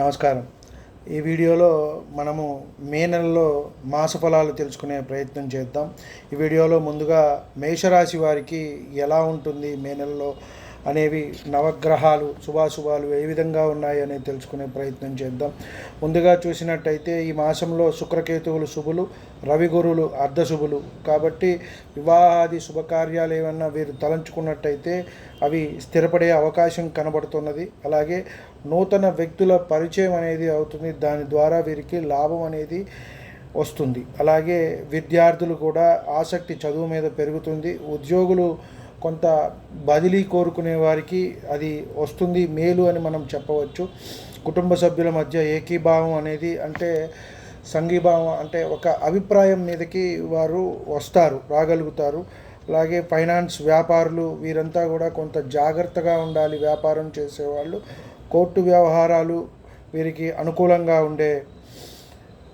నమస్కారం. ఈ వీడియోలో మనము మే నెలలో మాస ఫలాలు తెలుసుకునే ప్రయత్నం చేద్దాం. ఈ వీడియోలో ముందుగా మేషరాశి వారికి ఎలా ఉంటుంది మే నెలలో? అనేవి నవగ్రహాలు శుభాశుభాలు ఏ విధంగా ఉన్నాయి అనేది తెలుసుకునే ప్రయత్నం చేద్దాం. ముందుగా చూసినట్టయితే ఈ మాసంలో శుక్రకేతువులు శుభులు రవి గురువులు అర్ధశుభులు కాబట్టి వివాహాది శుభకార్యాలు ఏమన్నా వీరు తలంచుకున్నట్టయితే అవి స్థిరపడే అవకాశం కనబడుతున్నది. అలాగే నూతన వ్యక్తుల పరిచయం అనేది అవుతుంది. దాని ద్వారా వీరికి లాభం అనేది వస్తుంది. అలాగే విద్యార్థులు కూడా ఆసక్తి చదువు మీద పెరుగుతుంది. ఉద్యోగులు కొంత బదిలీ కోరుకునే వారికి అది వస్తుంది మేలు అని మనం చెప్పవచ్చు. కుటుంబ సభ్యుల మధ్య ఏకీభావం అనేది అంటే సంఘీభావం అంటే ఒక అభిప్రాయం మీదకి వారు వస్తారు రాగలుగుతారు. అలాగే ఫైనాన్స్ వ్యాపారులు వీరంతా కూడా కొంత జాగ్రత్తగా ఉండాలి వ్యాపారం చేసేవాళ్ళు. కోర్టు వ్యవహారాలు వీరికి అనుకూలంగా ఉండే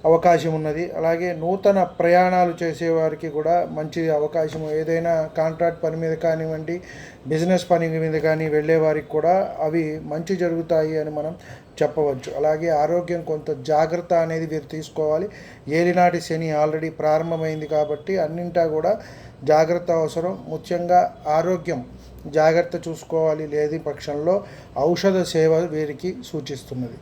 అవకాశం ఉన్నది అలాగే నూతన ప్రయాణాలు చేసేవారికి కూడా మంచి అవకాశం ఏదైనా కాంట్రాక్ట్ పని మీద కానివ్వండి బిజినెస్ పని మీద కానీ వెళ్ళేవారికి కూడా అవి మంచి జరుగుతాయి అని మనం చెప్పవచ్చు. అలాగే ఆరోగ్యం కొంత జాగ్రత్త అనేది వీరు తీసుకోవాలి. ఏలినాటి శని ఆల్రెడీ ప్రారంభమైంది కాబట్టి అన్నింటా కూడా జాగ్రత్త అవసరం. ముఖ్యంగా ఆరోగ్యం జాగ్రత్త చూసుకోవాలి లేని పక్షంలో ఔషధ సేవ వీరికి సూచిస్తున్నది.